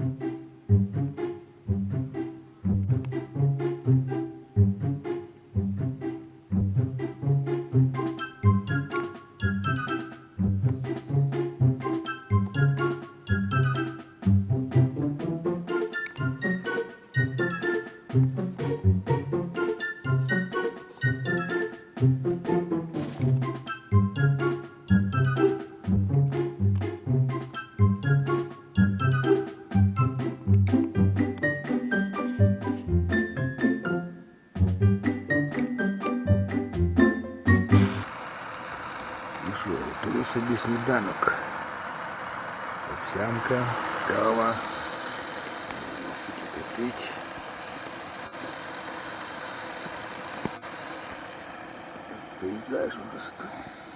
І сніданок. Овсянка, кава. Насики кипить. Пейзаж густий.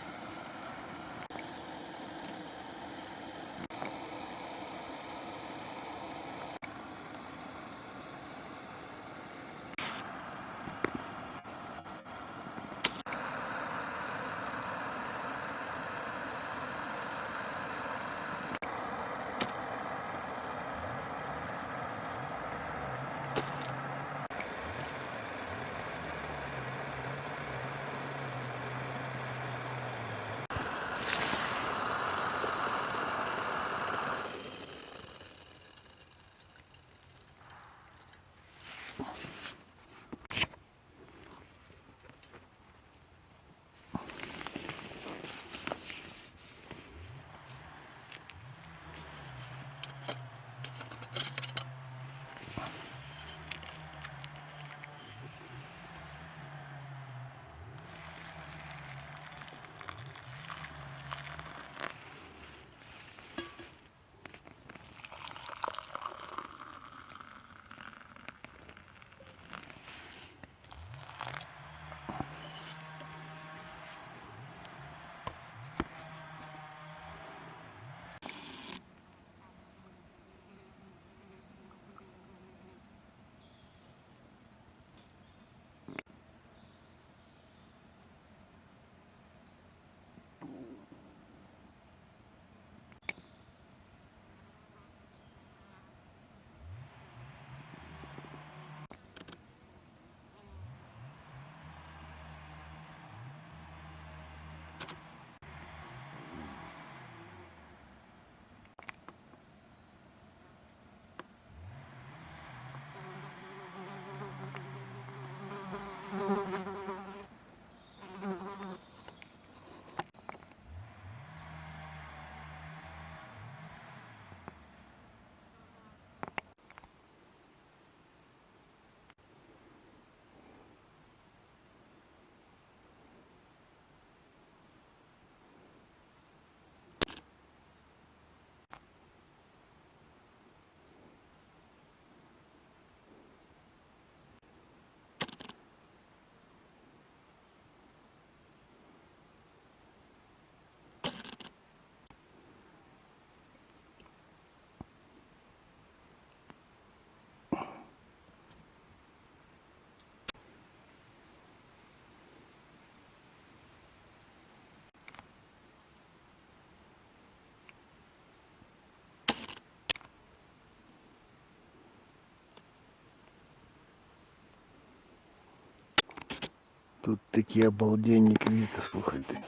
тут. Тут такі обалденні квіти, слухайте.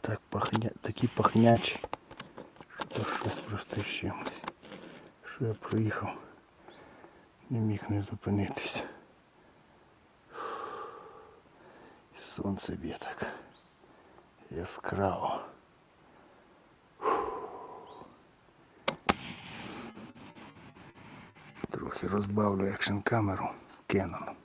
Так пахня... такі пахнячі. Що щось просто з чимось. Що я проїхав. Не міг не зупинитися. І Сонце б'є так. Яскраво. Трохи розбавлю екшн камеру Canon.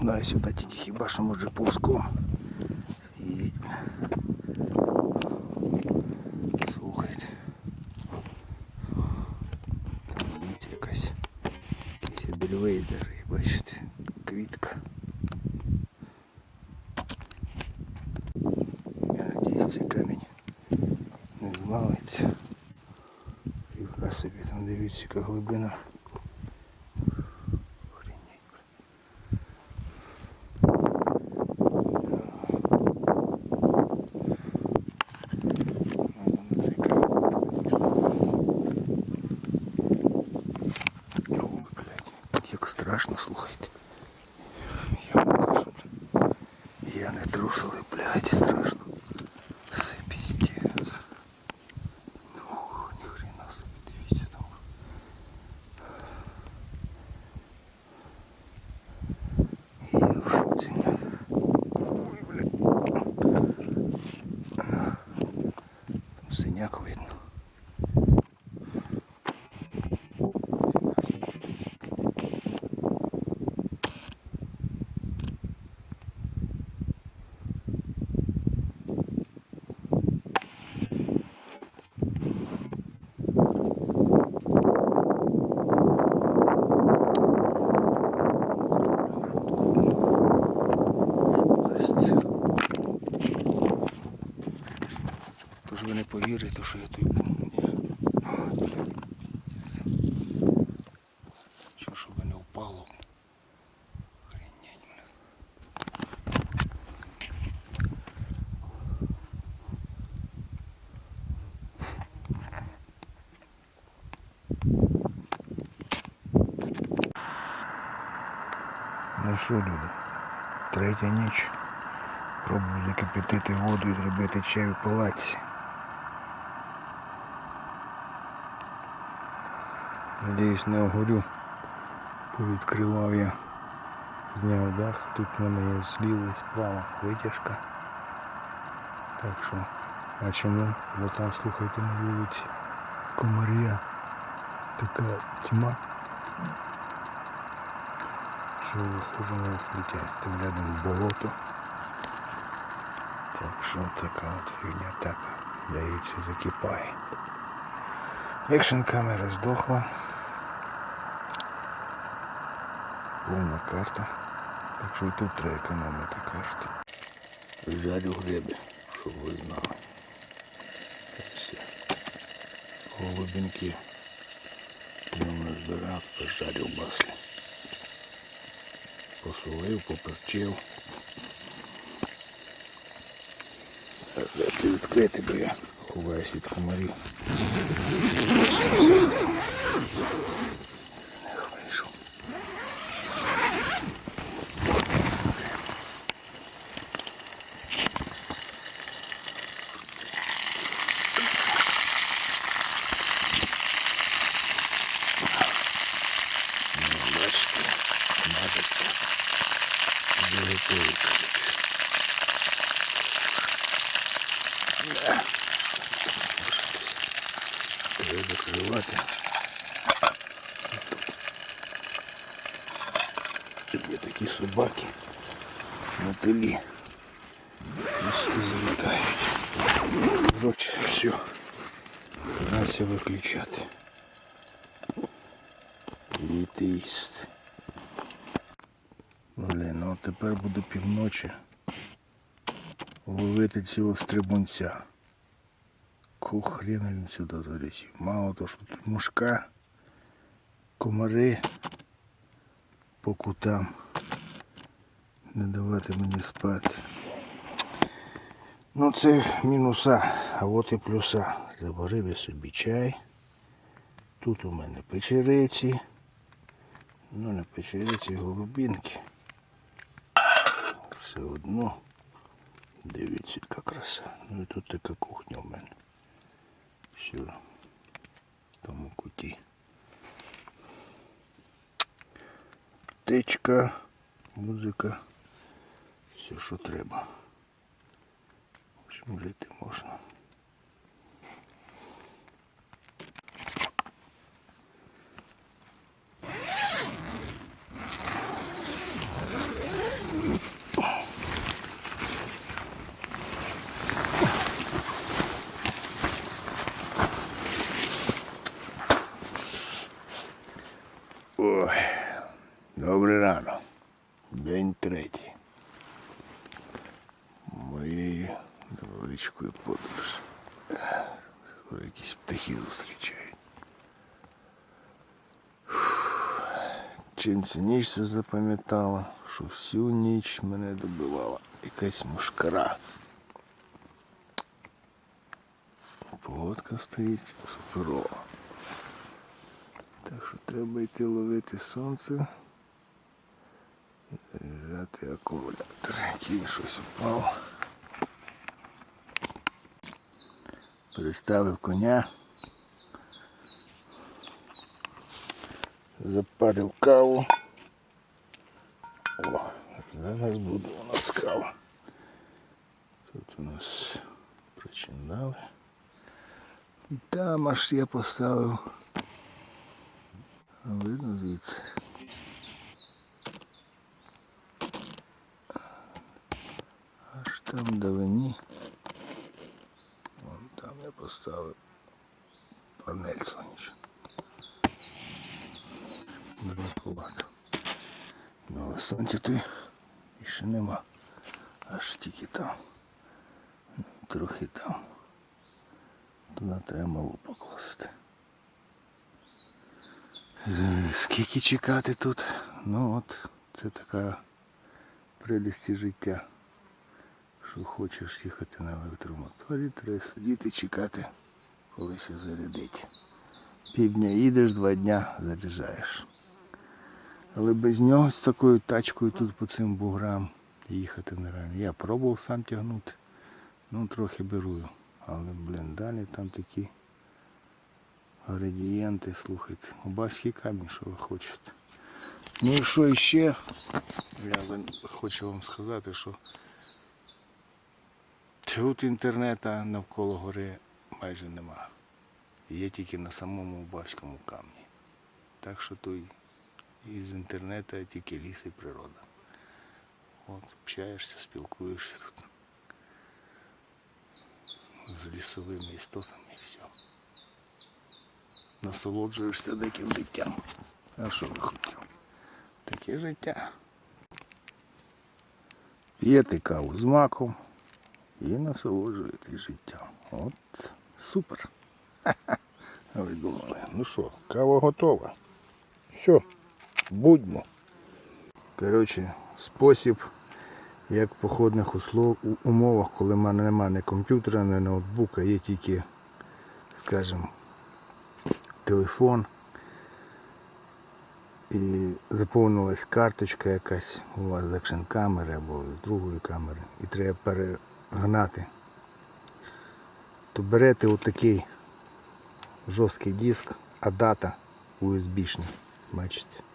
знаю, сюди тільки хіба що може повзком. І... Слухайте. Дивіться якась якийсь едельвейдер, і бачите, квітка. Я надіюсь, цей камінь валиться. Фіга собі там дивіться, яка глибина. Страшно, слухайте. Я вам кажу, блядь. Я не трус, але, блядь, страшно. Це піздець. Ох, ніхрена собі, дивіться там. Я в шоці. Ой, блядь. Там синяк видно. Дасть. Повірите, що я той був. Що, щоб не впало. Охренеть. Ну що, люди, третя ніч. Пробую закипятити воду і зробити чай у палаці. Надіюсь, не огорю. Повідкривав я. Зняв дах. Тут в мене є зліва справа витяжка. Так що, а чому? Бо там, слухайте, на вулиці комарія. Така тьма. Що хуже не летять. Там рядом болото. Так що така от фігня так дається закипає. Екшн камера здохла. Повна карта. Так що і тут треба економити карту. Жарю гриби, щоб ви знали. Так все. Голубинки. Днем назбирав, пожарив маслі. Посолив, поперчив. Дайте відкрити, бо я ховаюся від комарів. Не вийшов. Ну, бачите, мажеться. Дуже готовий, коротше. Треба закривати. Тут є такі собаки. Мотилі. Місті залітають. Коротше, все. Треба виключати. І тист. Блін, ну а тепер півночі ловити цього стрибунця. Ку хрена він сюди залетів. Мало того, що тут мушка, комари по кутам. Не давати мені спати. Ну це мінуса, а от і плюса. Заварив я собі чай. Тут у мене печериці. Ну не печериці, голубінки. Все одно. Дивіться, яка краса. Ну і тут така кухня в мене. Все. В тому куті. Птичка, музика. Все, що треба. В общем, жити можна. Чим ця ніч це запам'ятала, що всю ніч мене добивала якась мушкара. Погодка стоїть суперова. Так що треба йти ловити сонце і заряджати акумулятор, який щось упав. Переставив коня. Запарив каву. О, зараз буде у нас кава. Тут у нас причиндали. І там аж я поставив. А видно звідси. Аж там вдалині. Вон там я поставив Сонця і ще нема. Аж тільки там. Ну, трохи там. Туди треба малу покласти. Е, Скільки чекати тут? Ну от, це така прелісті життя. Що хочеш їхати на електромоторі, треба сидіти чекати, коли се зарядить. Півдня їдеш, два дня заряджаєш. Але без нього з такою тачкою тут по цим буграм їхати нереально. Я пробував сам тягнути. Ну трохи беру. Але, блін, далі там такі градієнти, слухайте. Убаський камінь, що ви хочете. Ну і що іще? Я хочу вам сказати, що тут інтернету навколо гори майже нема. Є тільки на самому Убаському камні. Так що то й із інтернету тільки ліс і природа. От, общаєшся, спілкуєшся тут з лісовими істотами і все. Насолоджуєшся диким життям. А що ви хотіли? Таке життя. П'єте каву з маком і насолоджуєтесь життям. От супер. А ви думали, ну що, кава готова. Все, будьмо. Коротше, спосіб, як в походних услов, умовах, коли в мене немає ні комп'ютера, ні ноутбука, є тільки, скажімо, телефон. І заповнилась карточка якась у вас з екшн камери або з другої камери. І треба перегнати. То берете отакий жорсткий диск, а дата USB-шний. Бачите?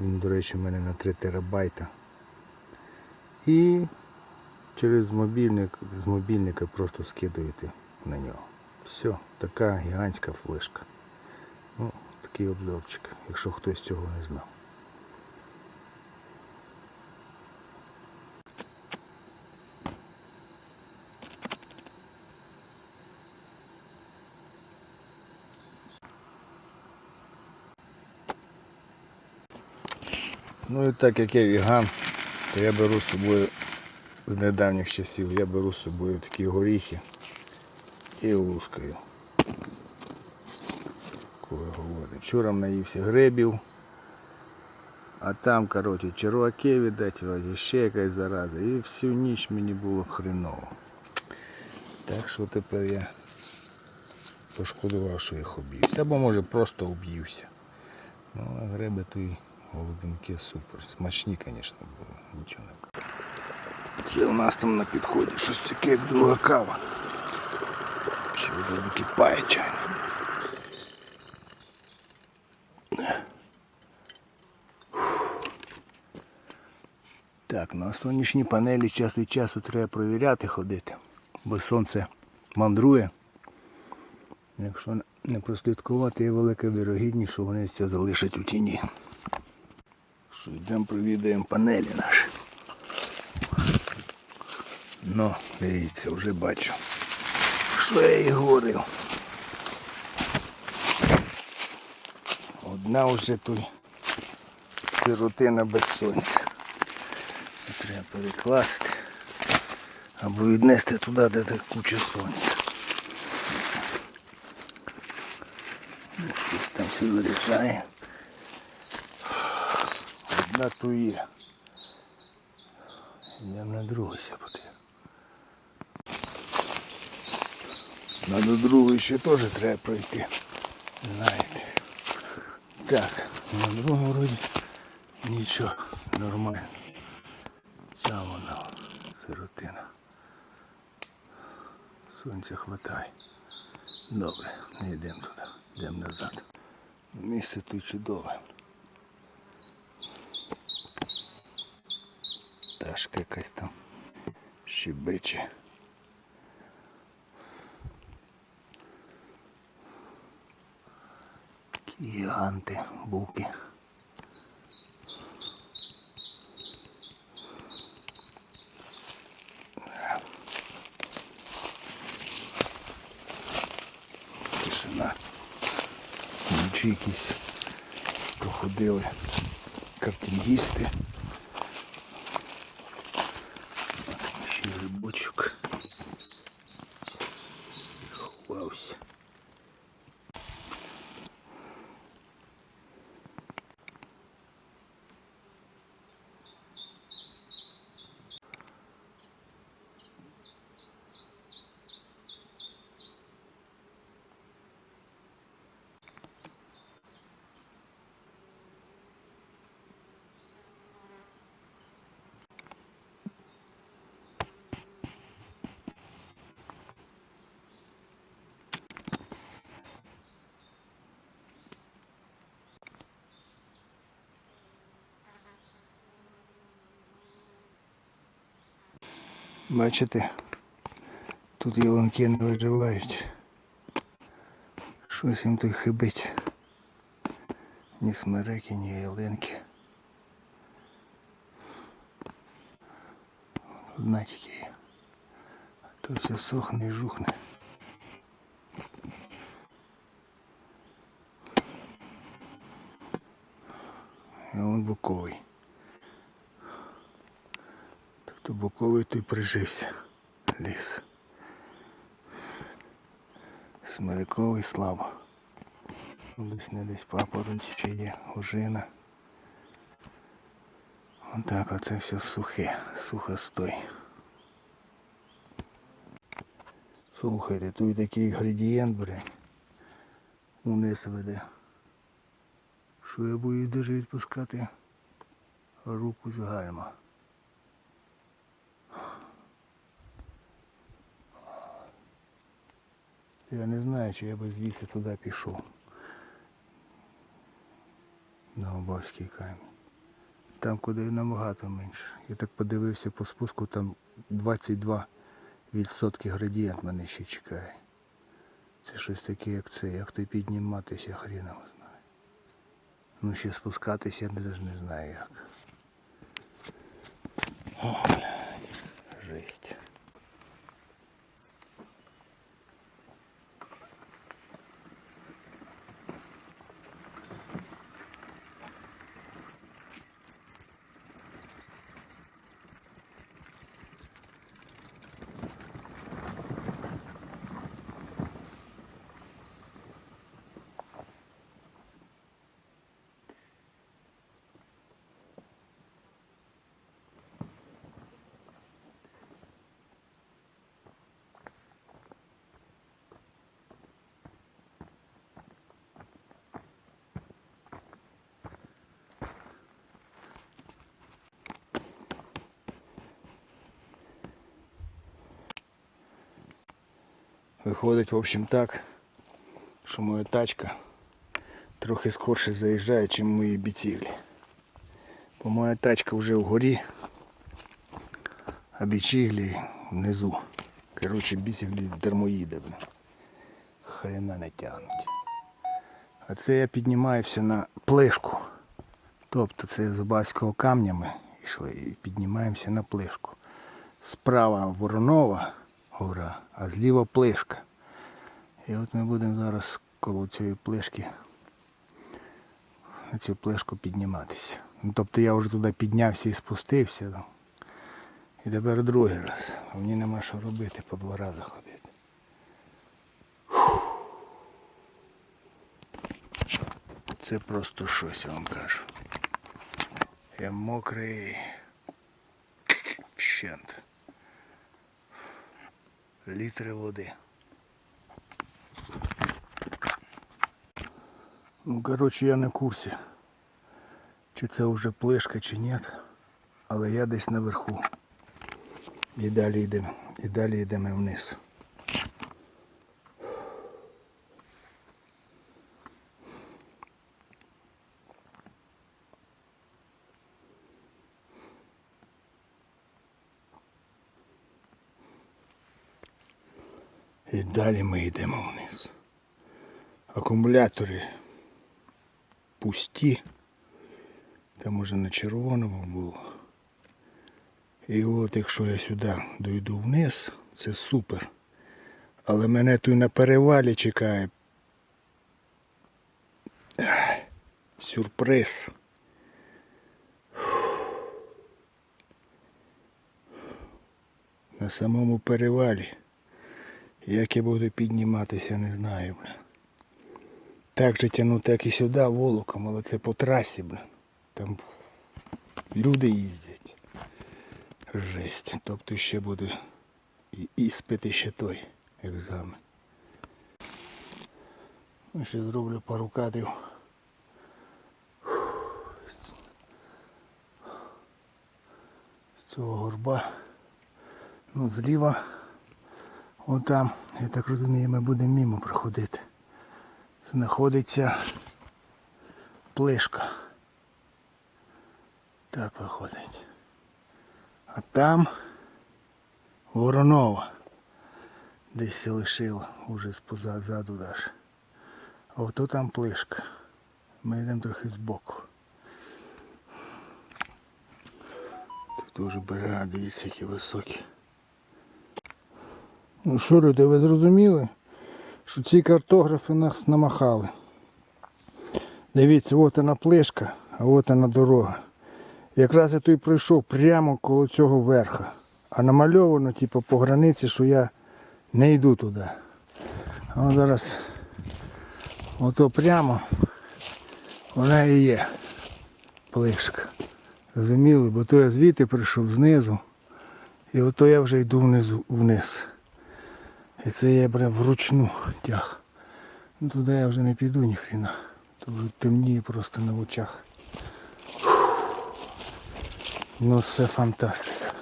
Він, до речі, у мене на 3 терабайта. І через мобільник, з мобільника просто скидуєте на нього. Все, така гігантська флешка. Ну, такий обзорчик, якщо хтось цього не знав. Так як я віган, то я беру з собою з недавніх часів, я беру з собою такі горіхи і лускаю. Коли говорю. Вчора наївся грибів, а там, коротше, черваки, видать, ще якась зараза. І всю ніч мені було хреново. Так що тепер я пошкодував, що їх об'ївся. Або може просто об'ївся. Ну, а гриби то і голубінки супер. Смачні, звісно, були. Нічого не. Це у нас там на підході щось таке, як друга кава. Чи вже википає чай. Так, на сонячні панелі час від часу треба провіряти ходити, бо сонце мандрує. Якщо не прослідкувати, є велика вірогідність, що вони це залишать у тіні. Що йдемо провідаємо панелі наші. Ну, дивіться, вже бачу. Що я і говорив. Одна вже тут сиротина без сонця. Треба перекласти або віднести туди, де так куча сонця. Ну, Щось там все заряджає. Одна тує. Йдемо на другий ся потрібно. На до другої ще теж треба пройти. Знаєте. Так, на другому вроді нічого, нормально. Ця вона сиротина. Сонця хватає. Добре, не йдемо туди, йдемо назад. Місце тут чудове. Пташка якась там щебече. Гіганти, буки. Тишина. Вночі якісь проходили картингісти. От Ще грибочок. Ховався. Бачите, тут ялинки не виживають. Щось їм тут хибить. Ні смереки, ні ялинки. Одна тільки є. То все сохне і жухне. А он боковий. Тобто боковий той прижився. Ліс. Смириковий слабо. Десь не десь папороть ще є, ожина. Отак оце все сухе, сухостой. Слухайте, тут такий градієнт, блядь. Униз веде. Що я боюсь даже відпускати руку з гальма. Я не знаю, чи я би звідси туди пішов. На Обавський камінь. Там куди набагато менше. Я так подивився по спуску, там 22% градієнт мене ще чекає. Це щось таке, як це, як то підніматися, його знає. Ну ще спускатися я навіть не знаю як. Жесть. Виходить, в общем, так, що моя тачка трохи скорше заїжджає, ніж мої біціглі. Бо моя тачка вже вгорі, а біціглі внизу. Коротше, біціглі термоїде, блін. Хрена не тягнуть. А це я піднімаюся на плешку. Тобто це з Баського камнями йшли і піднімаємося на плешку. Справа Воронова гора, а зліва плешка. І от ми будемо зараз коло цієї плешки на цю плешку підніматися. Ну, тобто я вже туди піднявся і спустився. ну. І тепер другий раз. Мені нема що робити, по два рази ходити. Це просто щось, я вам кажу. Я мокрий. Вщент. Літри води. Ну, коротше, я на курсі. Чи це вже плешка, чи ні. Але я десь наверху. І далі йдемо. І далі йдемо вниз. І далі ми йдемо вниз. Акумулятори пусті. Там уже на червоному було. І от якщо я сюди дойду вниз, це супер. Але мене тут на перевалі чекає. Сюрприз. На самому перевалі. Як я буду підніматися, не знаю, бля. Так же тягну, так і сюди волоком, але це по трасі, бля. Там люди їздять. Жесть. Тобто ще буде і іспити ще той екзамен. Ще зроблю пару кадрів. З цього горба. Ну, зліва. Отам, я так розумію, ми будемо мимо проходити. Знаходиться плишка. Так виходить. А там Воронова. Десь лишила, уже позаду даш. А ото там плишка. Ми йдемо трохи збоку. Тут уже берега, дивіться, які високі. Ну що, люди, ви зрозуміли, що ці картографи нас намахали. Дивіться, от вона плишка, а от вона дорога. Якраз я тут пройшов прямо коло цього верха. А намальовано, типу, по границі, що я не йду туди. А зараз ото прямо вона і є плишка. Розуміли? Бо то я звідти прийшов знизу. І ото я вже йду внизу вниз. І це я прям вручну тяг. Ну туди я вже не піду ніхрена. Тут вже темніє просто на очах. Ну все фантастика.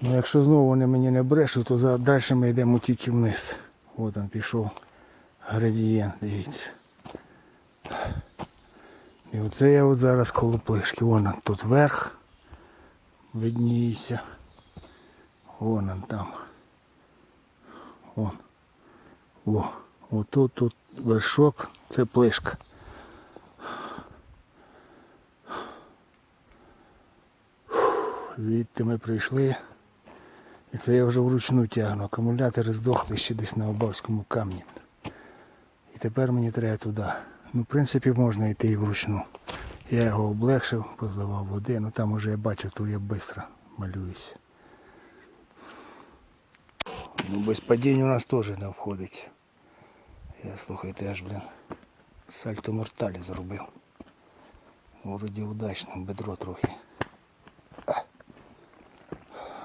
Ну якщо знову вони мені не брешуть, то далі ми йдемо тільки вниз. От там пішов градієнт, дивіться. І оце я от зараз коло плишки. Вон он тут верх. Видніється. Вон он там. Вон. О, отут тут вершок, це плишка. Звідти ми прийшли. І це я вже вручну тягну. Акумулятори здохли ще десь на Обавському камні. І тепер мені треба туди. Ну, в принципі, можна йти і вручну. Я його облегшив, позливав води, ну там уже я бачу, то я швидко малююся. Ну без падінь у нас теж не обходиться. Я слухайте, аж, блін, сальто морталі зробив. Вроді удачно, бедро трохи.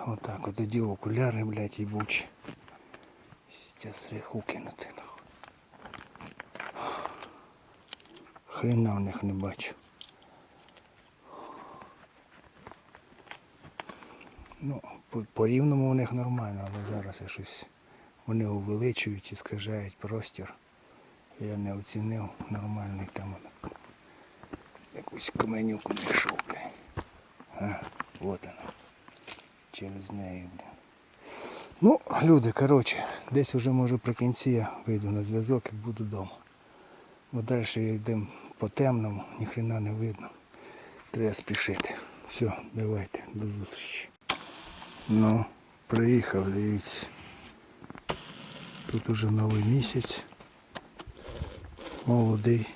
Отак от тоді окуляри, блядь, їбучі. Стяс реху кинути. нахуй. Хрена в них не бачу. Ну, по, рівному у них нормально, але зараз я щось вони увеличують і скажають простір. Я не оцінив нормальний там якусь каменюку знайшов, блядь. А, от вона. Через неї, блін. Ну, люди, коротше, десь вже може при кінці я вийду на зв'язок і буду вдома. Бо далі йдемо по темному, ніхрена не видно. Треба спішити. Все, давайте, до зустрічі. Ну, Но приїхав, дивіться. Тут уже новый месяц, Молодий.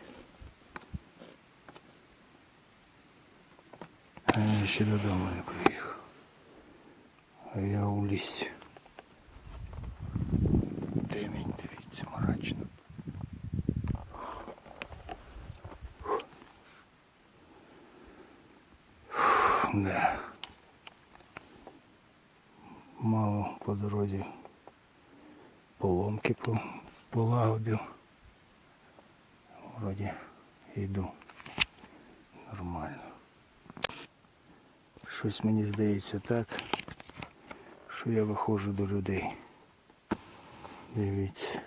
А я ще додому не приехал. А я у лісі. Темінь, мрачно. Фух. Фух, да. мало по дорозі поломки полагодив. Вроді йду нормально. Щось мені здається так, що я виходжу до людей. Дивіться.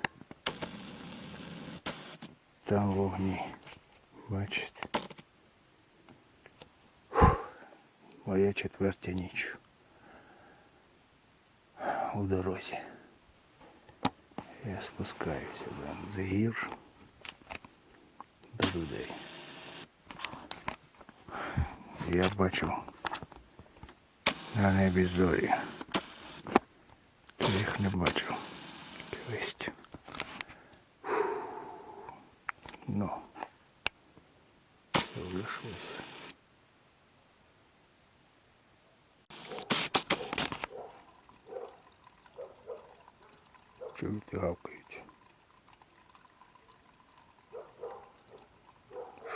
Там вогні. Бачите. Моя четвертя ніч. У дорозі. Я спускаюся прям за гір до людей. Я бачу на небі зорі. Я їх не бачив. Колись. Чуєте, гавкають.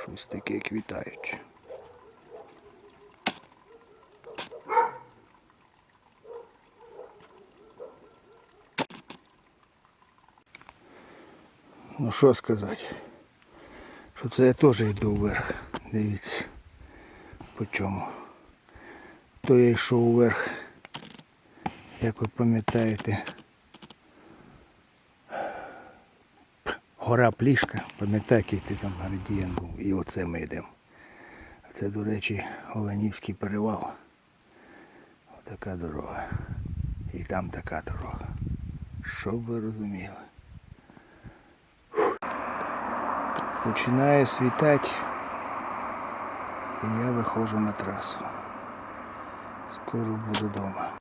Щось таке квітають. Ну що сказати? Що це я теж йду вверх. Дивіться. По чому. То я йшов вверх. Як ви пам'ятаєте. Гора Плішка, пам'ятаєте, який ти там градієнт був. І оце ми йдемо. Це, до речі, Оленівський перевал. Отака дорога. І там така дорога. Щоб ви розуміли. Починає світати. І я виходжу на трасу. Скоро буду вдома.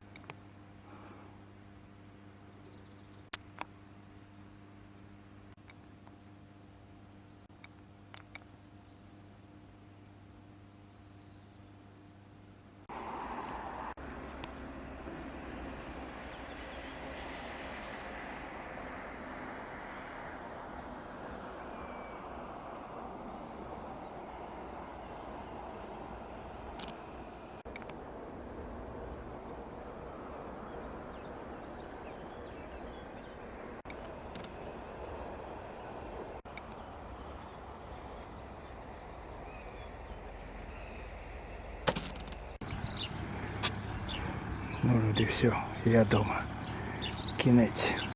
Ну, от і все, я вдома. Кінець.